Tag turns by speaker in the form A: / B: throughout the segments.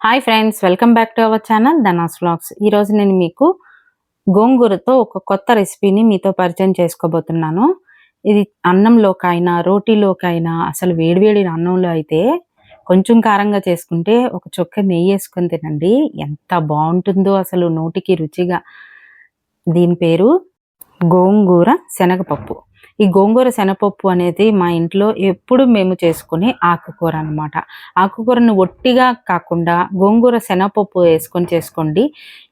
A: Hi friends welcome back to our channel Dhana's vlogs ఈరోజు నేను మీకు గోంగూరతో ఒక కొత్త రెసిపీని మీతో పరిచయం చేసుకోబోతున్నాను. ఇది అన్నంలోకైనా రోటీలోకైనా అసలు వేడివేడి అన్నంలో అయితే కొంచెం కారంగా చేసుకుంటే ఒక చుక్క నెయ్యి వేసుకొని తినండి. ఎంత బాగుంటుందో అసలు నోటికి రుచిగా. దీని పేరు గోంగూర శనగపప్పు. ఈ గోంగూర శనగపప్పు అనేది మా ఇంట్లో ఎప్పుడు మేము చేసుకునే ఆకుకూర అనమాట ఆకుకూరను ఒట్టిగా కాకుండా గోంగూర శనగపప్పు వేసుకొని చేసుకోండి.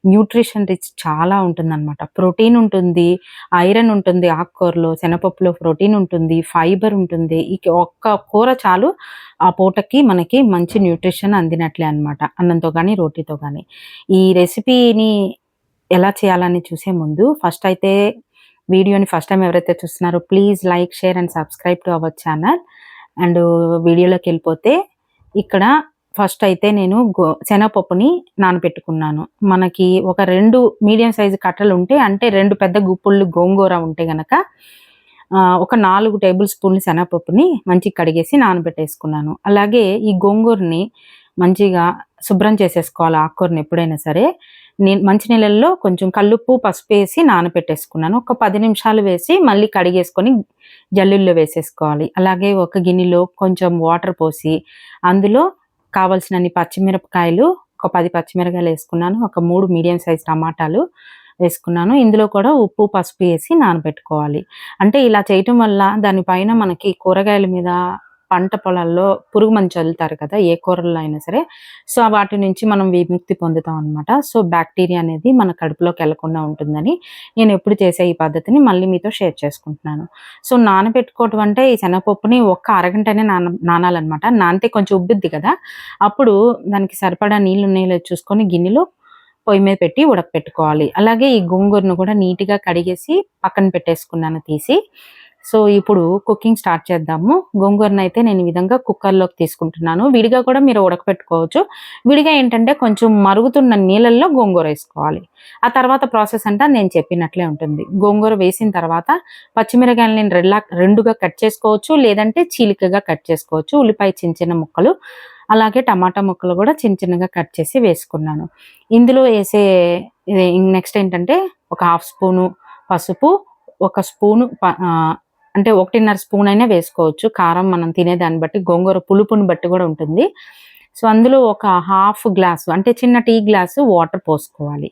A: న్యూట్రిషన్ రిచ్ చాలా ఉంటుందన్నమాట. ప్రోటీన్ ఉంటుంది ఐరన్ ఉంటుంది ఆకుకూరలో శనగపప్పులో ప్రోటీన్ ఉంటుంది ఫైబర్ ఉంటుంది. ఈ ఒక్క కూర చాలు ఆ పూటకి మనకి మంచి న్యూట్రిషన్ అందినట్లే అనమాట అన్నంతో కానీ రోటీతో కానీ ఈ రెసిపీని ఎలా చేయాలని చూసే ముందు ఫస్ట్ అయితే వీడియోని ఫస్ట్ టైం ఎవరైతే చూస్తున్నారో please like share and subscribe to our channel. And వీడియోలోకి వెళ్ళిపోతే ఇక్కడ ఫస్ట్ అయితే నేను గో శనగపప్పుని నానబెట్టుకున్నాను. మనకి ఒక రెండు మీడియం సైజు కట్టలు ఉంటే అంటే రెండు పెద్ద గుప్పుళ్ళు గోంగూర ఉంటే గనక ఒక నాలుగు టేబుల్ స్పూన్లు శనగపప్పుని మంచిగా కడిగేసి నానబెట్టేసుకున్నాను. అలాగే ఈ గోంగూరని మంచిగా శుభ్రం చేసేసుకోవాలి ఆకుకూరని ఎప్పుడైనా సరే. నేను మంచినీళ్ళల్లో కొంచెం కల్లుప్పు పసుపు వేసి నానబెట్టేసుకున్నాను ఒక పది నిమిషాలు వేసి మళ్ళీ కడిగేసుకొని జల్లుల్లో వేసేసుకోవాలి. అలాగే ఒక గిన్నెలో కొంచెం వాటర్ పోసి అందులో కావలసినన్ని పచ్చిమిరపకాయలు ఒక పది పచ్చిమిరపకాయలు వేసుకున్నాను. ఒక మూడు మీడియం సైజ్ టమాటాలు వేసుకున్నాను. ఇందులో కూడా ఉప్పు పసుపు వేసి నానబెట్టుకోవాలి. అంటే ఇలా చేయటం వల్ల దానిపైన మనకి కూరగాయల మీద పంట పొలాల్లో పురుగు మంచి చల్లుతారు కదా ఏ కూరల్లో అయినా సరే. సో వాటి నుంచి మనం విముక్తి పొందుతాం అనమాట సో బ్యాక్టీరియా అనేది మన కడుపులోకి వెళ్ళకుండా ఉంటుందని నేను ఎప్పుడు చేసే ఈ పద్ధతిని మళ్ళీ మీతో షేర్ చేసుకుంటున్నాను. సో నానబెట్టుకోవటం అంటే ఈ శనగపప్పుని ఒక్క అరగంటనే నాన నానాలన్నమాట. నానితే కొంచెం ఉబ్బుద్ది కదా. అప్పుడు దానికి సరిపడా నీళ్ళు ఉన్నాయో చూసుకొని గిన్నెలో పొయ్యి మీద పెట్టి ఉడకపెట్టుకోవాలి. అలాగే ఈ గోంగూరను కూడా నీట్గా కడిగేసి పక్కన పెట్టేసుకున్నాను తీసి. సో ఇప్పుడు కుకింగ్ స్టార్ట్ చేద్దాము. గోంగూరను అయితే నేను ఈ విధంగా కుక్కర్లోకి తీసుకుంటున్నాను. విడిగా కూడా మీరు ఉడకపెట్టుకోవచ్చు. విడిగా ఏంటంటే కొంచెం మరుగుతున్న నీళ్ళల్లో గోంగూర వేసుకోవాలి. ఆ తర్వాత ప్రాసెస్ అంతా నేను చెప్పినట్లే ఉంటుంది. గోంగూర వేసిన తర్వాత పచ్చిమిరకాయలు నేను రెండులా రెండుగా కట్ చేసుకోవచ్చు లేదంటే చీలికగా కట్ చేసుకోవచ్చు. ఉల్లిపాయ చిన్న చిన్న ముక్కలు అలాగే టమాటా ముక్కలు కూడా చిన్న చిన్నగా కట్ చేసి వేసుకున్నాను. ఇందులో వేసే నెక్స్ట్ ఏంటంటే ఒక హాఫ్ స్పూను పసుపు ఒక స్పూను అంటే ఒకటిన్నర స్పూన్ అయినా వేసుకోవచ్చు. కారం మనం తినేదాన్ని బట్టి గోంగూర పులుపుని బట్టి కూడా ఉంటుంది. సో అందులో ఒక హాఫ్ గ్లాసు అంటే చిన్న టీ గ్లాసు వాటర్ పోసుకోవాలి.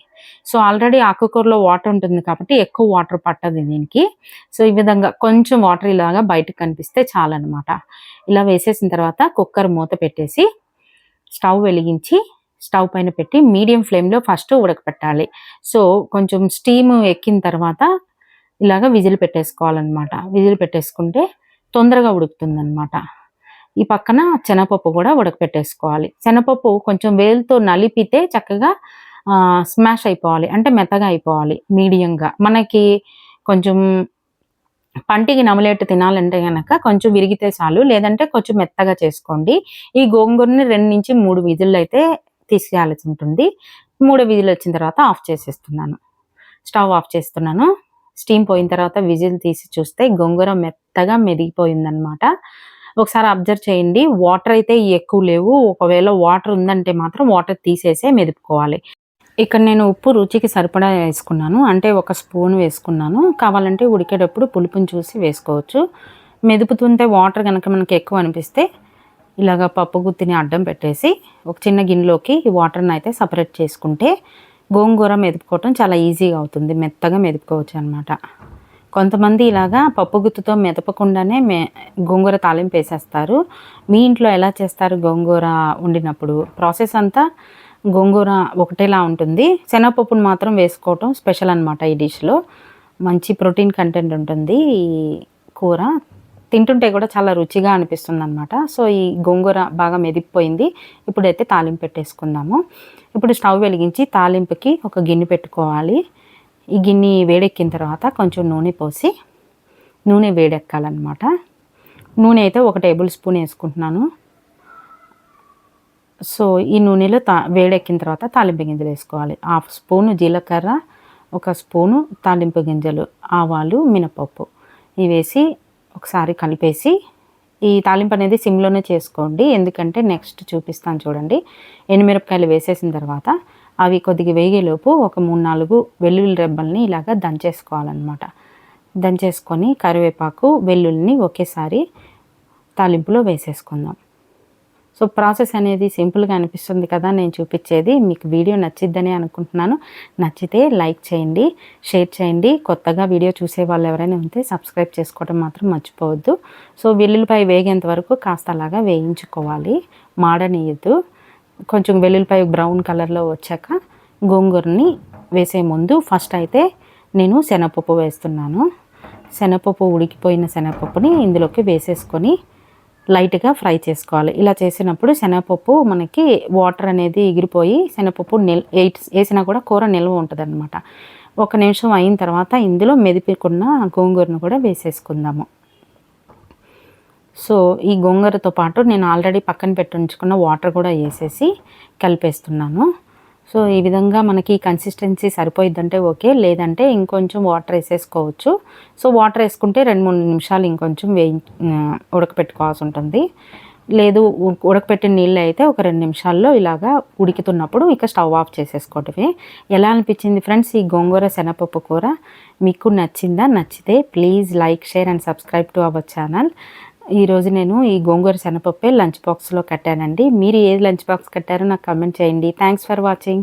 A: సో ఆల్రెడీ ఆకుకూరలో వాటర్ ఉంటుంది కాబట్టి ఎక్కువ వాటర్ పట్టదు దీనికి. సో ఈ విధంగా కొంచెం వాటర్ ఇలాగా బయటకు కనిపిస్తే చాలన్నమాట. ఇలా వేసేసిన తర్వాత కుక్కర్ మూత పెట్టేసి స్టవ్ వెలిగించి స్టవ్ పైన పెట్టి మీడియం ఫ్లేమ్లో ఫస్ట్ ఉడకపెట్టాలి. సో కొంచెం స్టీమ్ ఎక్కిన తర్వాత ఇలాగ విజిల్ పెట్టేసుకోవాలన్నమాట. విజిల్ పెట్టేసుకుంటే తొందరగా ఉడుకుతుందనమాట ఈ పక్కన శనగపప్పు కూడా ఉడకపెట్టేసుకోవాలి. శనపప్పు కొంచెం వేలుతో నలిపితే చక్కగా స్మాష్ అయిపోవాలి. అంటే మెత్తగా అయిపోవాలి మీడియంగా. మనకి కొంచెం పంటికి నమలేట్టు తినాలంటే కనుక కొంచెం విరిగితే చాలు. లేదంటే కొంచెం మెత్తగా చేసుకోండి. ఈ గోంగూరని రెండు నుంచి మూడు విధులు అయితే తీసేయాల్సి ఉంటుంది. మూడు విధులు వచ్చిన తర్వాత ఆఫ్ చేసేస్తున్నాను. స్టవ్ ఆఫ్ చేస్తున్నాను. స్టీమ్ పోయిన తర్వాత విజిల్ తీసి చూస్తే గోంగూర మెత్తగా మెదిగిపోయిందనమాట ఒకసారి అబ్జర్వ్ చేయండి. వాటర్ అయితే ఎక్కువ లేవు. ఒకవేళ వాటర్ ఉందంటే మాత్రం వాటర్ తీసేసే మెదుపుకోవాలి. ఇక్కడ నేను ఉప్పు రుచికి సరిపడా వేసుకున్నాను. అంటే ఒక స్పూన్ వేసుకున్నాను. కావాలంటే ఉడికేటప్పుడు పులుపుని చూసి వేసుకోవచ్చు. మెదుపుతుంటే వాటర్ కనుక మనకి ఎక్కువ అనిపిస్తే ఇలాగ పప్పు గుత్తిని అడ్డం పెట్టేసి ఒక చిన్న గిన్నెలోకి ఈ వాటర్ని అయితే సపరేట్ చేసుకుంటే గోంగూర మెదుపుకోవటం చాలా ఈజీగా అవుతుంది. మెత్తగా మెదుపుకోవచ్చు అనమాట కొంతమంది ఇలాగా పప్పు గుత్తుతో మెదపకుండానే మే గోంగూర తాలింపు వేసేస్తారు. మీ ఇంట్లో ఎలా చేస్తారు గోంగూర వండినప్పుడు? ప్రాసెస్ అంతా గోంగూర ఒకటేలా ఉంటుంది. శనగపప్పును మాత్రం వేసుకోవటం స్పెషల్ అనమాట ఈ డిష్లో. మంచి ప్రోటీన్ కంటెంట్ ఉంటుంది ఈ కూర. తింటుంటే కూడా చాలా రుచిగా అనిపిస్తుంది అనమాట సో ఈ గోంగూర బాగా మెదిపోయింది ఇప్పుడైతే తాలింపు పెట్టేసుకుందాము. ఇప్పుడు స్టవ్ వెలిగించి తాలింపుకి ఒక గిన్నె పెట్టుకోవాలి. ఈ గిన్నె వేడెక్కిన తర్వాత కొంచెం నూనె పోసి నూనె వేడెక్కాలన్నమాట. నూనె అయితే ఒక టేబుల్ స్పూన్ వేసుకుంటున్నాను. సో ఈ నూనెలో తా వేడెక్కిన తర్వాత తాలింపు గింజలు వేసుకోవాలి. హాఫ్ స్పూను జీలకర్ర ఒక స్పూను తాలింపు గింజలు ఆవాలు మినపప్పు. ఇవి వేసి ఒకసారి కలిపేసి ఈ తాలింపు అనేది సిమ్లోనే చేసుకోండి. ఎందుకంటే నెక్స్ట్ చూపిస్తాను చూడండి. ఎండుమిరపకాయలు వేసేసిన తర్వాత అవి కొద్దిగా వేగేలోపు ఒక మూడు నాలుగు వెల్లుల్లి రెబ్బల్ని ఇలాగ దంచేసుకోవాలన్నమాట. దంచేసుకొని కరివేపాకు వెల్లుల్లిని ఒకేసారి తాలింపులో వేసేసుకుందాం. సో ప్రాసెస్ అనేది సింపుల్గా అనిపిస్తుంది కదా నేను చూపించేది. మీకు వీడియో నచ్చిద్దని అనుకుంటున్నాను. నచ్చితే లైక్ చేయండి షేర్ చేయండి. కొత్తగా వీడియో చూసే వాళ్ళు ఎవరైనా ఉంటే సబ్స్క్రైబ్ చేసుకోవడం మాత్రం మర్చిపోవద్దు. సో వెల్లుల్లిపాయ వేగేంత వరకు కాస్త అలాగా వేయించుకోవాలి. మాడనీయద్దు. కొంచెం వెల్లుల్లిపాయ బ్రౌన్ కలర్లో వచ్చాక గోంగూరని వేసే ముందు ఫస్ట్ అయితే నేను శనగపప్పు వేస్తున్నాను. శనగపప్పు ఉడికిపోయిన శనగపప్పుని ఇందులోకి వేసేసుకొని లైట్గా ఫ్రై చేసుకోవాలి. ఇలా చేసినప్పుడు శనగపప్పు మనకి వాటర్ అనేది ఎగిరిపోయి శనగపప్పు నిల్ వేసినా కూడా కూర నిల్వ ఉంటుంది అనమాట ఒక నిమిషం అయిన తర్వాత ఇందులో మెదిపికున్న గోంగూరను కూడా వేసేసుకుందాము. సో ఈ గోంగూరతో పాటు నేను ఆల్రెడీ పక్కన పెట్టి ఉంచుకున్న వాటర్ కూడా వేసేసి కలిపేస్తున్నాను. సో ఈ విధంగా మనకి కన్సిస్టెన్సీ సరిపోయిద్దంటే ఓకే. లేదంటే ఇంకొంచెం వాటర్ వేసేసుకోవచ్చు. సో వాటర్ వేసుకుంటే రెండు మూడు నిమిషాలు ఇంకొంచెం వేయి ఉడకపెట్టుకోవాల్సి ఉంటుంది. లేదు ఉడకపెట్టిన నీళ్ళు అయితే ఒక రెండు నిమిషాల్లో ఇలాగా ఉడుకుతున్నప్పుడు ఇక స్టవ్ ఆఫ్ చేసేసుకోవటమే. ఎలా అనిపించింది ఫ్రెండ్స్ ఈ గోంగూర శనపప్పు కూర? మీకు నచ్చిందా? నచ్చితే please like share and subscribe to our channel. ఈరోజు నేను ఈ గోంగూర శనపప్పే లంచ్ బాక్స్లో కట్టానండి. మీరు ఏ లంచ్ బాక్స్ కట్టారో నాకు కమెంట్ చేయండి. Thanks for watching